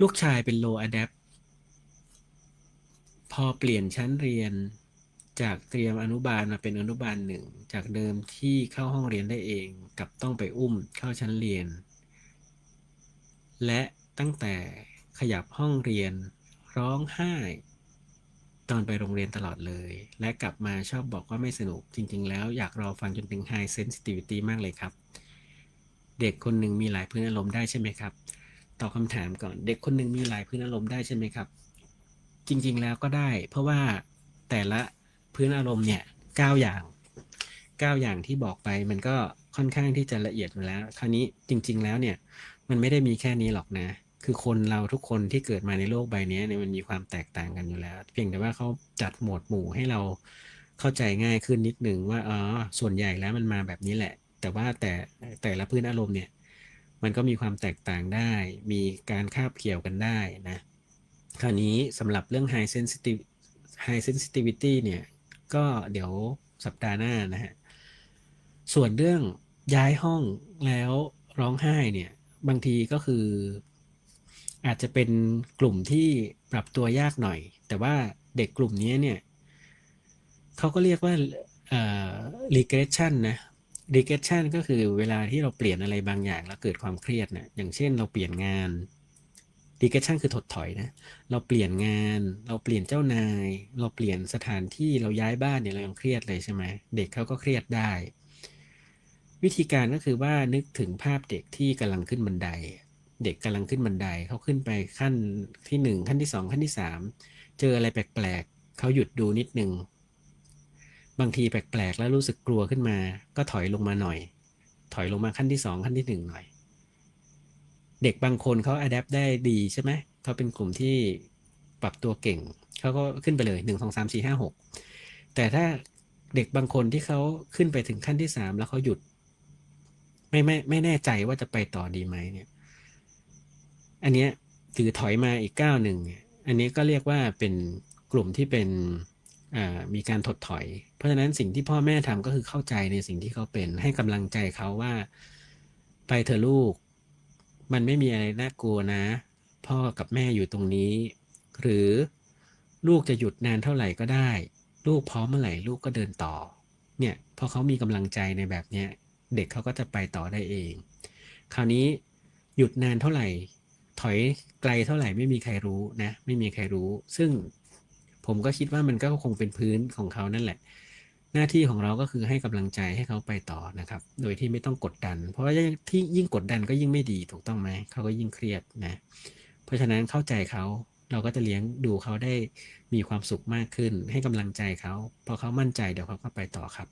ลูกชายเป็น low adapt พอเปลี่ยนชั้นเรียนจากเตรียมอนุบาลมาเป็นอนุบาลหนึ่ง จากเดิมที่เข้าห้องเรียนได้เองกับต้องไปอุ้มเข้าชั้นเรียน และตั้งแต่ขยับห้องเรียนร้องไห้ ตอนไปโรงเรียนตลอดเลย และกลับมาชอบบอกว่าไม่สนุกจริง ๆ แล้วอยากรอฟังจนถึง high sensitivity มากเลยครับ เด็กคนหนึ่งมีหลายพื้นอารมณ์ได้ใช่ไหมครับ ตอบคำถามก่อน เด็กคนหนึ่งมีหลายพื้นอารมณ์ได้ใช่ไหมครับ จริง ๆ แล้วก็ได้ เพราะว่าแต่ละพื้นอารมณ์เนี่ยเก้าอย่างเก้าอย่างที่บอกไปมันก็ค่อนข้างที่จะละเอียดอยู่แล้ว คราวนี้จริง ๆ แล้วเนี่ย มันไม่ได้มีแค่นี้หรอกนะ คือคนเราทุกคนที่เกิดมาในโลกใบนี้เนี่ยมันมีความแตกต่างกันอยู่แล้ว เพียงแต่ว่าเขาจัดหมวดหมู่ให้เราเข้าใจง่ายขึ้นนิดหนึ่งว่าอ๋อส่วนใหญ่แล้วมันมาแบบนี้แหละ แต่ว่าแต่แต่ละพื้นอารมณ์เนี่ย มันก็มีความแตกต่างได้ มีการคาบเกี่ยวกันได้นะคราวนี้สำหรับเรื่อง high sensitive high sensitivity เนี่ย ก็เดี๋ยวสัปดาห์หน้านะฮะ ส่วนเรื่องย้ายห้องแล้วร้องไห้เนี่ย บางทีก็คือ อาจจะเป็นกลุ่มที่ปรับตัวยากหน่อย แต่ว่าเด็กกลุ่มนี้เนี่ยเขาก็เรียกว่า regression นะ regression ก็คือเวลาที่เราเปลี่ยนอะไรบางอย่างแล้วเกิดความเครียดเนะอย่างเช่นเราเปลี่ยนงาน regression คือถดถอยนะเราเปลี่ยนงาน เราเปลี่ยนเจ้านาย เราเปลี่ยนสถานที่เราย้ายบ้านเนี่ยเรายังเครียดเลยใช่ไหมเด็กเขาก็เครียดได้ วิธีการก็คือว่านึกถึงภาพเด็กที่กำลังขึ้นบันได เด็กกำลังขึ้นบันไดเขาขึ้นไปขั้นที่หนึ่งขั้นที่สองขั้นที่สามเจออะไรแปลกๆเขาหยุดดูนิดนึง บางทีแปลกๆ แล้วรู้สึกกลัวขึ้นมา ก็ถอยลงมาหน่อย ถอยลงมาขั้นที่สองขั้นที่หนึ่งหน่อย เด็กบางคนเขาอัดแอปได้ดีใช่ไหมเขาเป็นกลุ่มที่ปรับตัวเก่งเขาก็ขึ้นไปเลยหนึ่งสองสามสี่ห้าหกแต่ถ้าเด็กบางคนที่เขาขึ้นไปถึงขั้นที่สามแล้วเขาหยุด ไม่ไม่ไม่แน่ใจว่าจะไปต่อดีไหมเนี่ย อันเนี้ยถือถอยมาอีกก้าวหนึ่งเนี่ยอันนี้ก็เรียกว่าเป็นกลุ่มที่เป็น มีการถดถอย เพราะฉะนั้นสิ่งที่พ่อแม่ทำก็คือเข้าใจในสิ่งที่เขาเป็นให้กำลังใจเขาว่า ไปเถอะลูก มันไม่มีอะไรน่ากลัวนะ พ่อกับแม่อยู่ตรงนี้ หรือลูกจะหยุดนานเท่าไหร่ก็ได้ ลูกพร้อมเมื่อไหร่ลูกก็เดินต่อ เนี่ยพอเขามีกำลังใจในแบบเนี้ยเด็กเขาก็จะไปต่อได้เอง คราวนี้หยุดนานเท่าไหร่ ถอยไกลเท่าไหร่ไม่มีใครรู้นะ ไม่มีใครรู้ ซึ่ง ผมก็คิดว่ามันก็คงเป็นพื้นของเขานั่นแหละ หน้าที่ของเราก็คือให้กำลังใจให้เขาไปต่อนะครับ โดยที่ไม่ต้องกดดัน เพราะว่าที่ยิ่งกดดันก็ยิ่งไม่ดีถูกต้องไหมเขาก็ยิ่งเครียดนะ เพราะฉะนั้นเข้าใจเขาเราก็จะเลี้ยงดูเขาได้มีความสุขมากขึ้น ให้กำลังใจเขาพอเขามั่นใจเดี๋ยวเขาก็ไปต่อครับ